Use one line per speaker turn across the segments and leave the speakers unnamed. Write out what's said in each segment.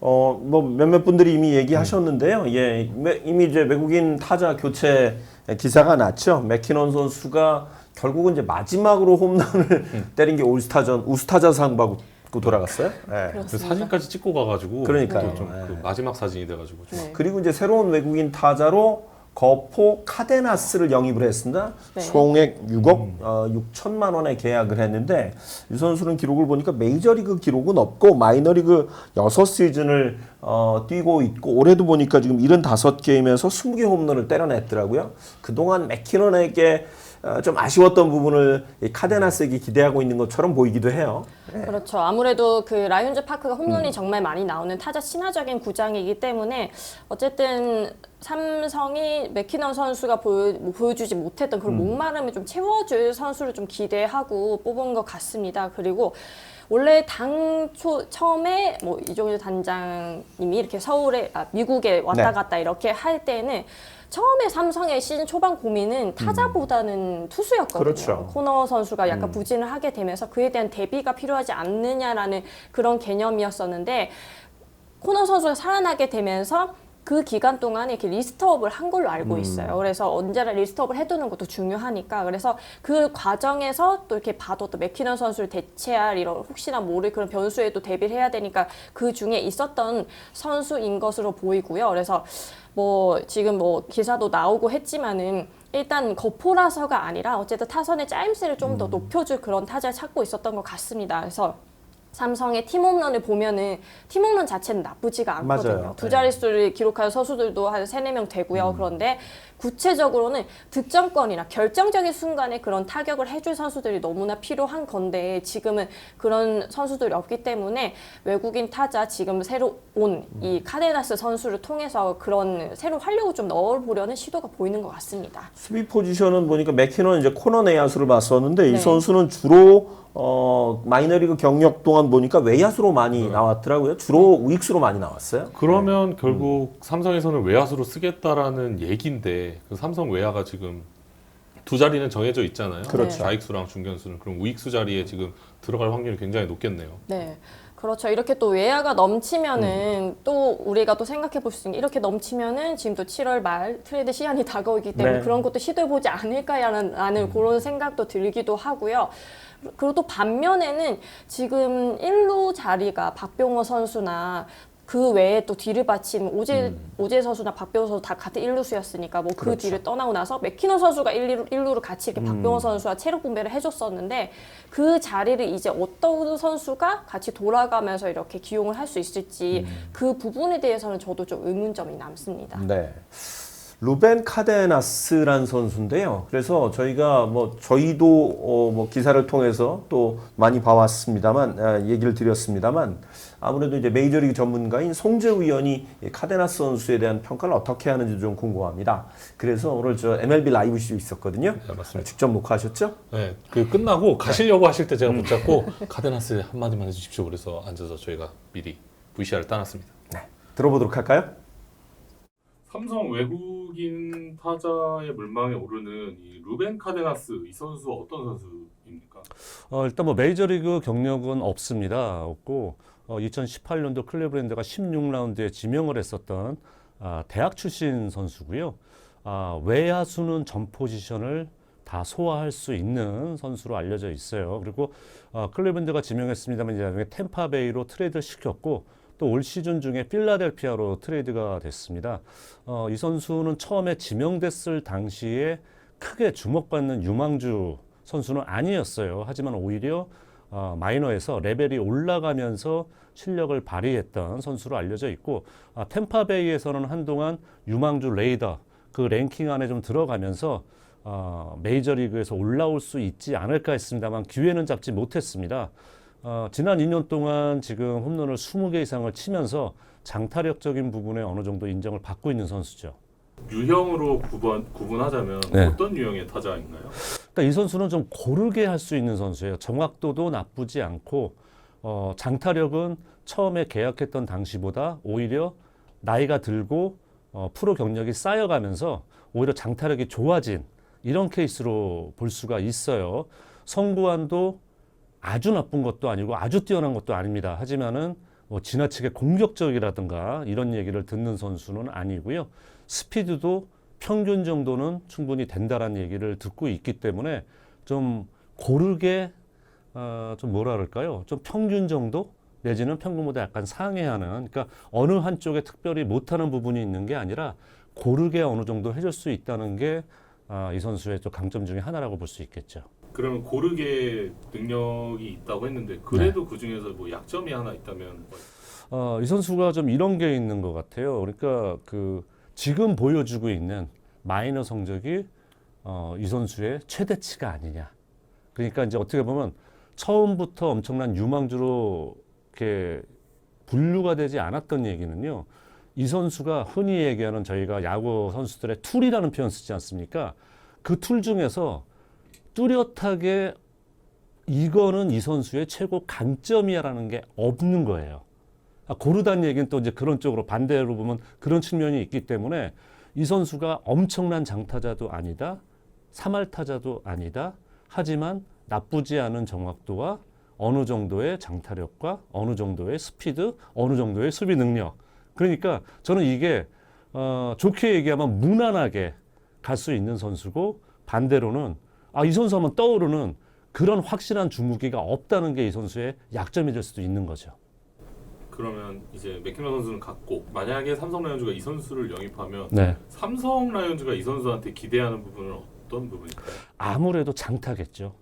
어, 뭐 몇몇 분들이 이미 얘기하셨는데요. 예, 매- 이미 이제 외국인 타자 교체 기사가 났죠. 맥키넌 선수가 결국은 이제 마지막으로 홈런을 때린 게 올스타전 우스타자상 받고 돌아갔어요. 예.
그
그렇습니다.
사진까지 찍고 가가지고
그러니까요.
좀
네.
그 마지막 사진이 돼가지고 좀
네.
그리고 이제 새로운 외국인 타자로 거포 카데나스를 영입을 했습니다.
네.
총액 6억 어, 6천만 원에 계약을 했는데 이 선수는 기록을 보니까 메이저리그 기록은 없고 마이너리그 6시즌을 어, 뛰고 있고 올해도 보니까 지금 75게임에서 20개 홈런을 때려냈더라고요. 그동안 맥키넌에게 어, 좀 아쉬웠던 부분을 이 카데나스에게 기대하고 있는 것처럼 보이기도 해요.
그렇죠. 아무래도 그 라이온즈 파크가 홈런이
음.
정말 많이 나오는 타자 친화적인 구장이기 때문에 어쨌든 삼성이 맥키넌 선수가 보여, 뭐 보여주지 못했던
음.
그런 목마름을 좀 채워줄 선수를 좀 기대하고 뽑은 것 같습니다. 그리고 원래 당초 처음에 뭐 이종일 단장님이 이렇게 서울에 아, 미국에 왔다
네.
갔다 이렇게 할 때는 처음에 삼성의 시즌 초반 고민은 타자보다는 투수였거든요.
음. 그렇죠.
코너 선수가 약간 부진을 하게 되면서 그에 대한 대비가 필요하지 않느냐라는 그런 개념이었었는데 코너 선수가 살아나게 되면서 그 기간 동안에 이렇게 리스트업을 한 걸로 알고 있어요. 그래서 언제나 리스트업을 해두는 것도 중요하니까. 그래서 그 과정에서 또 이렇게 봐도 또 맥키넌 선수를 대체할 이런 혹시나 모를 그런 변수에도 대비를 해야 되니까 그 중에 있었던 선수인 것으로 보이고요. 그래서 뭐 지금 뭐 기사도 나오고 했지만은 일단 거포라서가 아니라 어쨌든 타선의 짜임새를 좀 더 높여줄 그런 타자를 찾고 있었던 것 같습니다. 그래서 삼성의 팀 홈런을 보면은 팀 홈런 자체는 나쁘지가 않거든요.
맞아요.
두
네.
자릿수를 기록한 선수들도 한 세네 명 되고요. 그런데 구체적으로는 득점권이나 결정적인 순간에 그런 타격을 해줄 선수들이 너무나 필요한 건데 지금은 그런 선수들이 없기 때문에 외국인 타자 지금 새로 온 이 카데나스 선수를 통해서 그런 새로 활력을 좀 넣어보려는 시도가 보이는 것 같습니다.
수비 포지션은 보니까 맥키넌 이제 코너 내야수를 봤었는데 이
네.
선수는 주로 어 마이너리그 경력 동안 보니까 외야수로 많이 나왔더라고요. 주로 우익수로 많이 나왔어요.
그러면 결국 삼성에서는 외야수로 쓰겠다라는 얘 기인데 그 삼성 외야가 지금 두 자리는 정해져 있잖아요.
그렇죠.
좌익수랑 중견수는 그럼 우익수 자리에 지금 들어갈 확률이 굉장히 높겠네요.
네. 그렇죠. 이렇게 또 외야가 넘치면은 또 우리가 또 생각해 볼 수 있는 게 이렇게 넘치면은 지금 또 7월 말 트레이드 시한이 다가오기 때문에
네.
그런 것도 시도해 보지 않을까라는 라는 그런 생각도 들기도 하고요. 그리고 또 반면에는 지금 1루 자리가 박병호 선수나 그 외에 또 뒤를 받친 오재 오재 선수나 박병호 선수 다 같은 1루수였으니까 뭐 그
그렇죠.
뒤를 떠나고 나서 맥키너 선수가 1루, 1루를 같이 이렇게 박병호 선수와 체력 분배를 해줬었는데 그 자리를 이제 어떤 선수가 같이 돌아가면서 이렇게 기용을 할 수 있을지 그 부분에 대해서는 저도 좀 의문점이 남습니다.
네. 루벤 카데나스란 선수인데요. 그래서 저희가 뭐 저희도 어 뭐 기사를 통해서 또 많이 봐왔습니다만 아, 얘기를 드렸습니다만 아무래도 이제 메이저리그 전문가인 송재우 위원이 이 카데나스 선수에 대한 평가를 어떻게 하는지 좀 궁금합니다. 그래서 오늘 저 MLB 라이브 쇼 있었거든요.
네, 맞습니다.
직접 녹화하셨죠?
네, 그 끝나고 가시려고 하실 때 제가 붙잡고 카데나스 한 마디만 해주십시오. 그래서 앉아서 저희가 미리 VCR을 따놨습니다.
들어보도록 할까요?
삼성 외국인 타자의 물망에 오르는 이 루벤 카데나스 이 선수 어떤 선수입니까?
어, 일단 뭐 메이저리그 경력은 없습니다. 없고 어, 2018년도 클리브랜드가 16라운드에 지명을 했었던 아, 대학 출신 선수고요. 아, 외야수는 전 포지션을 다 소화할 수 있는 선수로 알려져 있어요. 그리고 어, 클리브랜드가 지명했습니다만 이제 나중에 템파베이로 트레이드를 시켰고 또 올 시즌 중에 필라델피아로 트레이드가 됐습니다. 어, 이 선수는 처음에 지명됐을 당시에 크게 주목받는 유망주 선수는 아니었어요. 하지만 오히려 어, 마이너에서 레벨이 올라가면서 실력을 발휘했던 선수로 알려져 있고 아, 템파베이에서는 한동안 유망주 레이더 그 랭킹 안에 좀 들어가면서 어, 메이저리그에서 올라올 수 있지 않을까 했습니다만 기회는 잡지 못했습니다. 어, 지난 2년 동안 지금 홈런을 20개 이상을 치면서 장타력적인 부분에 어느 정도 인정을 받고 있는 선수죠.
유형으로 구분, 구분하자면
네.
어떤 유형의 타자인가요?
그러니까 이 선수는 좀 고르게 할 수 있는 선수예요. 정확도도 나쁘지 않고 어, 장타력은 처음에 계약했던 당시보다 오히려 나이가 들고 어, 프로 경력이 쌓여가면서 오히려 장타력이 좋아진 이런 케이스로 볼 수가 있어요. 성구안도 아주 나쁜 것도 아니고 아주 뛰어난 것도 아닙니다. 하지만은 뭐 지나치게 공격적이라든가 이런 얘기를 듣는 선수는 아니고요. 스피드도 평균 정도는 충분히 된다라는 얘기를 듣고 있기 때문에 좀 고르게 어, 좀 뭐라 그럴까요? 좀 평균 정도 내지는 평균보다 약간 상회하는 그러니까 어느 한쪽에 특별히 못하는 부분이 있는 게 아니라 고르게 어느 정도 해줄 수 있다는 게 아, 이 선수의 또 강점 중에 하나라고 볼 수 있겠죠.
그러면 고르게 능력이 있다고 했는데 그래도 그 중에서 뭐 약점이 하나 있다면 뭐
어, 이 선수가 좀 이런 게 있는 것 같아요. 그러니까 그 지금 보여주고 있는 마이너 성적이 어, 이 선수의 최대치가 아니냐. 그러니까 이제 어떻게 보면 처음부터 엄청난 유망주로 이렇게 분류가 되지 않았던 얘기는요. 이 선수가 흔히 얘기하는 저희가 야구 선수들의 툴이라는 표현 쓰지 않습니까? 그 툴 중에서 뚜렷하게 이거는 이 선수의 최고 강점이야라는 게 없는 거예요. 아, 고르다는 얘기는 또 이제 그런 쪽으로 반대로 보면 그런 측면이 있기 때문에 이 선수가 엄청난 장타자도 아니다. 삼할 타자도 아니다. 하지만 나쁘지 않은 정확도와 어느 정도의 장타력과 어느 정도의 스피드, 어느 정도의 수비 능력. 그러니까 저는 이게 어, 좋게 얘기하면 무난하게 갈 수 있는 선수고 반대로는 아, 이 선수 하면 떠오르는 그런 확실한 주무기가 없다는 게 이 선수의 약점이 될 수도 있는 거죠.
그러면 이제 맥키너 선수는 갔고 만약에 삼성 라이온즈가 이 선수를 영입하면
네.
삼성 라이온즈가 이 선수한테 기대하는 부분은 어떤 부분일까요?
아무래도 장타겠죠.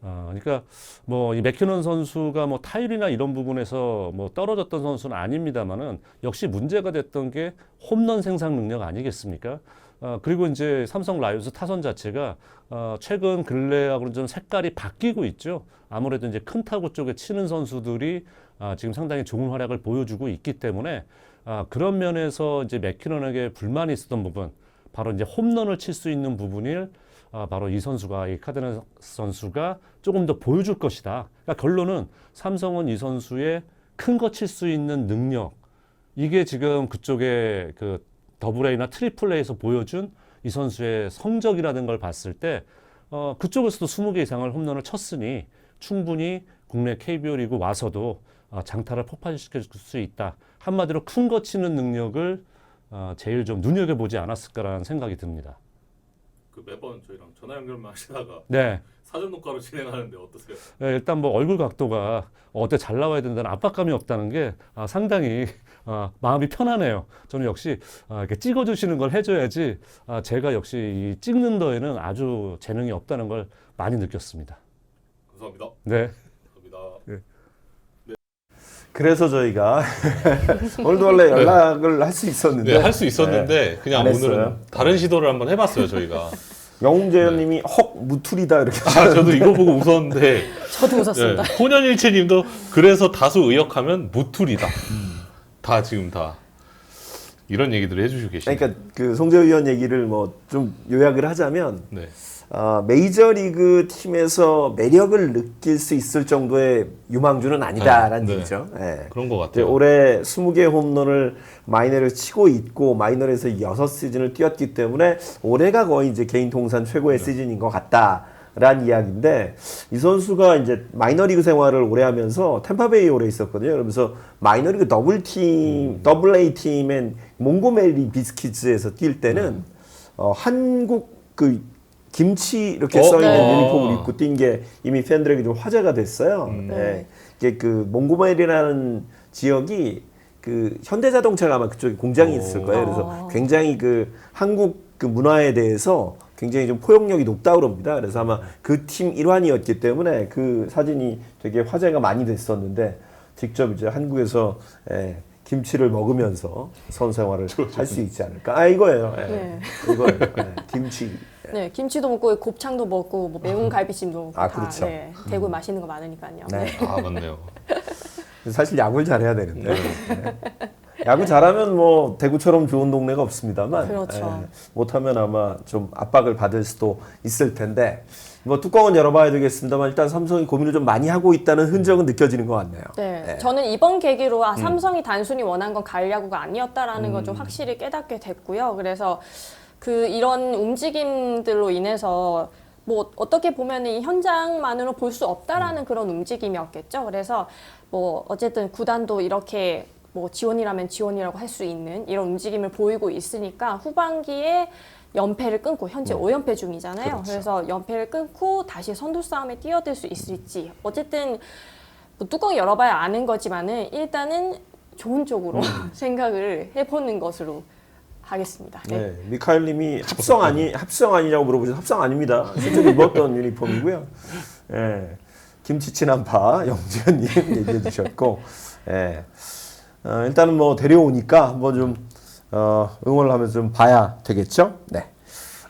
어, 그러니까 뭐 이 맥키넌 선수가 뭐 타율이나 이런 부분에서 뭐 떨어졌던 선수는 아닙니다만은 역시 문제가 됐던 게 홈런 생산 능력 아니겠습니까? 어, 그리고 이제 삼성 라이온즈 타선 자체가 어, 최근 근래하고는 좀 색깔이 바뀌고 있죠. 아무래도 이제 큰 타구 쪽에 치는 선수들이 아, 지금 상당히 좋은 활약을 보여주고 있기 때문에 아, 그런 면에서 이제 맥키넌에게 불만이 있었던 부분, 바로 이제 홈런을 칠 수 있는 부분을 아, 바로 이 선수가 이 카드나 선수가 조금 더 보여줄 것이다. 그러니까 결론은 삼성은 이 선수의 큰 거 칠 수 있는 능력 이게 지금 그쪽에 그 더블 A나 트리플 A에서 보여준 이 선수의 성적이라는 걸 봤을 때 어, 그쪽에서도 20개 이상을 홈런을 쳤으니 충분히 국내 KBO 리그 와서도 어, 장타를 폭발시킬 수 있다. 한마디로 큰 거 치는 능력을 어, 제일 좀 눈여겨보지 않았을까라는 생각이 듭니다.
그 매번 저희랑 전화 연결만 하시다가
네.
사전 녹화로 진행하는데 어떠세요?
네, 일단 뭐 얼굴 각도가 어때 잘 나와야 된다는 압박감이 없다는 게 아, 상당히 아, 마음이 편하네요. 저는 역시 아, 이렇게 찍어주시는 걸 해줘야지 아, 제가 역시 이 찍는 거에는 아주 재능이 없다는 걸 많이 느꼈습니다.
감사합니다.
네.
감사합니다.
그래서 저희가 오늘도 원래 연락을 할 수 있었는데
네, 할 수 있었는데
네,
그냥
안 했어요.
오늘은 다른 시도를 한번 해봤어요 저희가.
영웅재현님이 헉 무툴이다 이렇게
아 저도 이거 보고 웃었는데
저도
네,
웃었습니다.
혼연일체님도 그래서 다수 의역하면 무툴이다. 다 지금 다 이런 얘기들을 해주시고 계시네요.
그러니까 그 송재 의원 얘기를 뭐 좀 요약을 하자면
네.
어, 메이저리그 팀에서 매력을 느낄 수 있을 정도의 유망주는 아니다라는
네, 네.
얘기죠. 예.
그런 것 같아요.
올해 20개 홈런을 마이너를 치고 있고 마이너에서 6시즌을 뛰었기 때문에 올해가 거의 이제 개인 통산
네.
최고의 시즌인 것 같다 라는 이야기인데 이 선수가 이제 마이너리그 생활을 오래 하면서 템파베이에 오래 있었거든요. 그러면서 마이너리그 더블 팀,
음.
더블 A 팀엔 몽고메리 비스킷즈에서 뛸 때는
네.
어, 한국 그 김치 이렇게
어?
써 있는
네.
유니폼을 입고 뛴 게 이미 팬들에게 좀 화제가 됐어요.
음.
네. 이게 그 몽고메리라는 지역이 그 현대자동차가 아마 그쪽에 공장이
오.
있을 거예요. 그래서
아.
굉장히 그 한국 그 문화에 대해서 굉장히 좀 포용력이 높다 그럽니다. 그래서 아마 그 팀 일환이었기 때문에 그 사진이 되게 화제가 많이 됐었는데 직접 이제 한국에서 예, 김치를 먹으면서 선 생활을 할 수 있지 않을까. 아 이거예요. 예.
네.
이거예요. 예, 김치.
네, 김치도 먹고 곱창도 먹고 뭐 매운 갈비찜도 먹고
아,
다
그렇죠.
네, 대구 맛있는 거 많으니까요.
네.
아 맞네요.
사실 야구를 잘해야 되는데 네. 야구 잘하면 뭐 대구처럼 좋은 동네가 없습니다만
그렇죠.
예, 못하면 아마 좀 압박을 받을 수도 있을 텐데 뭐 뚜껑은 열어봐야 되겠습니다만 일단 삼성이 고민을 좀 많이 하고 있다는 흔적은 느껴지는 것 같네요.
네,
네.
저는 이번 계기로
음.
아, 삼성이 단순히 원한 건 가을 야구가 아니었다라는 걸 좀 확실히 깨닫게 됐고요. 그래서 그 이런 움직임들로 인해서 뭐 어떻게 보면 이 현장만으로 볼 수 없다라는 그런 움직임이었겠죠. 그래서 뭐 어쨌든 구단도 이렇게 뭐 지원이라면 지원이라고 할 수 있는 이런 움직임을 보이고 있으니까 후반기에 연패를 끊고 현재 오 5연패 중이잖아요. 그래서 연패를 끊고 다시 선두 싸움에 뛰어들 수 있을지. 어쨌든 뭐 뚜껑 열어봐야 아는 거지만은 일단은 좋은 쪽으로 생각을 해보는 것으로 하겠습니다. 네.
네, 미카엘 님이 합성 아니 합성 아니냐고 물어보셔서 합성 아닙니다. 실제로 입었던 유니폼이고요. 예, 김치친한파 영지현 님 얘기해 주셨고, 예, 어, 일단은 뭐 데려오니까 한번 좀 어, 응원을 하면서 좀 봐야 되겠죠. 네.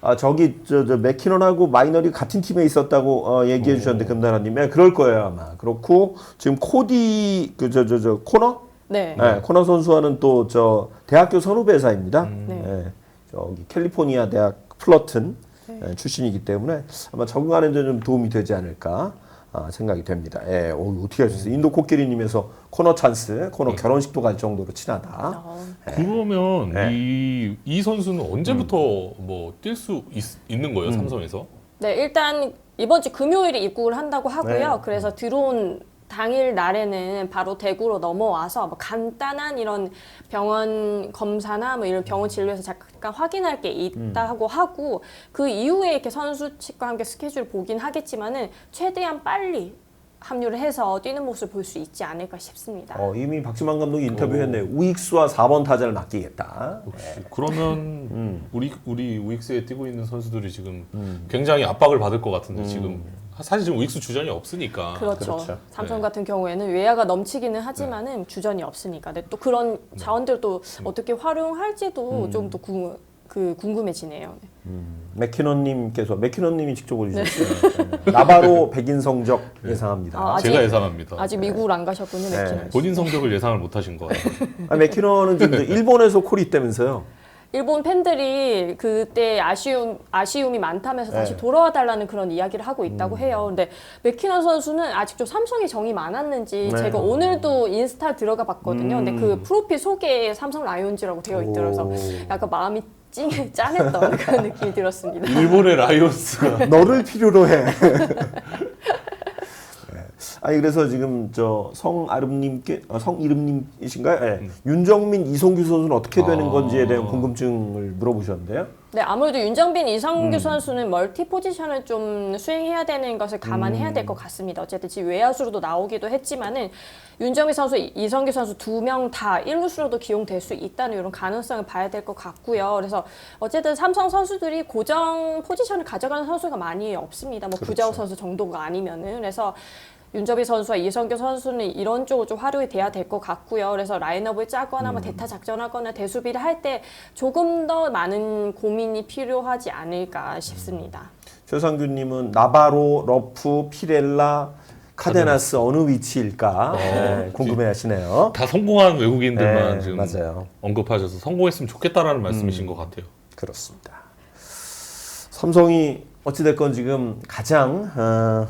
아 저기 저, 저 맥키넌하고 마이너리 같은 팀에 있었다고 어, 얘기해 주셨는데 금나라님, 예, 그럴 거예요 아마. 그렇고 지금 코디 그 저 저 저 코너
네.
네, 코너 선수와는 또 저 대학교 선후배 사입니다.
네.
네, 저기 캘리포니아 대학 플러튼 예, 출신이기 때문에 아마 적응하는 데 좀 도움이 되지 않을까 아, 생각이 됩니다. 예, 오, 어떻게 하셨어요? 인도 코끼리님에서 코너 찬스, 코너 결혼식도 갈 정도로 친하다.
어,
그러면
네.
이, 이 선수는 언제부터 뭐 뛸 수 있는 거예요 삼성에서?
네, 일단 이번 주 금요일에 입국을 한다고 하고요.
네.
그래서 들어온 당일 날에는 바로 대구로 넘어와서 뭐 간단한 이런 병원 검사나 뭐 이런 병원 진료에서 잠깐 확인할 게 있다고 하고 그 이후에 이렇게 선수 측과 함께 스케줄 보긴 하겠지만은 최대한 빨리 합류를 해서 뛰는 모습을 볼 수 있지 않을까 싶습니다.
어, 이미 박지만 감독이 인터뷰했네요. 우익수와 4번 타자를 맡기겠다.
역시. 그러면
음.
우리 우리 우익수에 뛰고 있는 선수들이 지금 굉장히 압박을 받을 것 같은데 지금 사실 지금 우익수 주전이 없으니까
그렇죠.
그렇죠.
삼성
네.
같은 경우에는 외야가 넘치기는 하지만은 주전이 없으니까. 근데 또 그런 자원들을 또 어떻게 활용할지도 좀더그 궁금해지네요. 네.
맥키넌님께서 맥키넌님이 직접 올리셨어요. 네. 나바로 백인 성적 예상합니다.
아, 아직-
제가 예상합니다.
아직 미국을 안 가셨군요,
네.
맥키는.
본인 성적을 예상을 못 하신 거예요.
아, 맥키넌은 지금 일본에서 콜이 있다면서요?
일본 팬들이 그때 아쉬움 아쉬움이 많다면서 다시
네. 음.
돌아와 달라는 그런 이야기를 하고 있다고 해요. 근데 맥키너 선수는 아직 좀 삼성에 정이 많았는지
네.
제가 오늘도 인스타 들어가 봤거든요. 근데
음.
그 프로필 소개에 삼성 라이온즈라고 되어. 그래서 약간 마음이 찡 짠했던 그런 느낌이 들었습니다.
일본의 라이온스가
너를 필요로 해. 네. 아니 그래서 지금 저 성아름님께 어, 성이름님이신가요? 네. 윤정민 이송규 선수는 어떻게 되는
아.
건지에 대한 궁금증을 물어보셨는데요.
네, 아무래도 윤정빈, 이성규
음.
선수는 멀티 포지션을 좀 수행해야 되는 것을 감안해야
음.
될것 같습니다. 어쨌든 지금 외야수로도 나오기도 했지만은 윤정빈 선수, 이성규 선수 두 명다 1루수로도 기용될 수 있다는 이런 가능성을 봐야 될 것 같고요. 그래서 어쨌든 삼성 선수들이 고정 포지션을 가져가는 선수가 많이 없습니다. 뭐
그렇죠.
구자욱 선수 정도가 아니면은 그래서 윤정빈 선수와 이성규 선수는 이런 쪽으로 좀 활용이 돼야 될 것 같고요. 그래서 라인업을 짜거나
음.
뭐 대타 작전하거나 대수비를 할 때 조금 더 많은 고민이 필요하지 않을까 싶습니다.
최상규님은 나바로, 러프, 피렐라, 카데나스 어느 위치일까 네, 궁금해하시네요.
다 성공한 외국인들만
네,
지금
맞아요.
언급하셔서 성공했으면 좋겠다라는 말씀이신 것 같아요.
그렇습니다. 삼성이 어찌됐건 지금 가장 어, 어,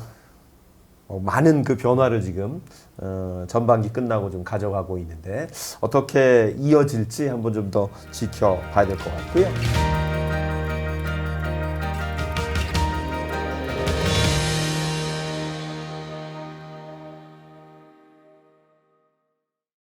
많은 그 변화를 지금 어, 전반기 끝나고 좀 가져가고 있는데 어떻게 이어질지 한번 좀 더 지켜봐야 될 것 같고요.